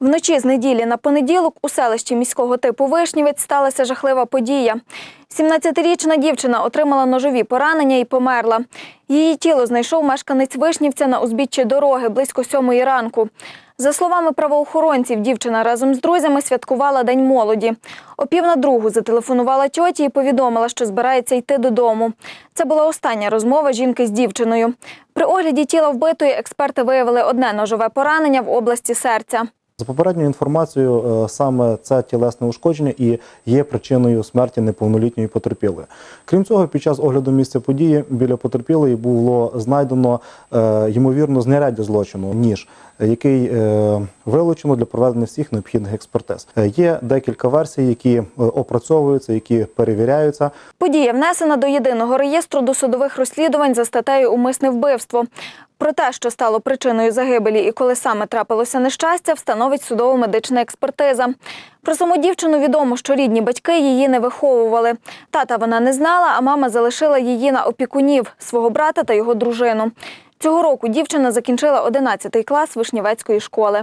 Вночі з неділі на понеділок у селищі міського типу Вишнівець сталася жахлива подія. 17-річна дівчина отримала ножові поранення і померла. Її тіло знайшов мешканець Вишнівця на узбіччі дороги близько сьомої ранку. За словами правоохоронців, дівчина разом з друзями святкувала День молоді. О пів на другу зателефонувала тьоті і повідомила, що збирається йти додому. Це була остання розмова жінки з дівчиною. При огляді тіла вбитої експерти виявили одне ножове поранення в області серця. За попередньою інформацією, е, саме це тілесне ушкодження і є причиною смерті неповнолітньої потерпілої. Крім цього, під час огляду місця події біля потерпілої було знайдено е, ймовірно знаряддя злочину, ніж, який е, вилучено для проведення всіх необхідних експертиз. Є декілька версій, які опрацьовуються, які перевіряються. Подія внесена до єдиного реєстру досудових розслідувань за статтею Умисне вбивство. Про те, що стало причиною загибелі і коли саме трапилося нещастя, встановить судово-медична експертиза. Про саму дівчину відомо, що рідні батьки її не виховували. Тата вона не знала, а мама залишила її на опікунів свого брата та його дружину. Цього року дівчина закінчила 11 клас Вишнівецької школи.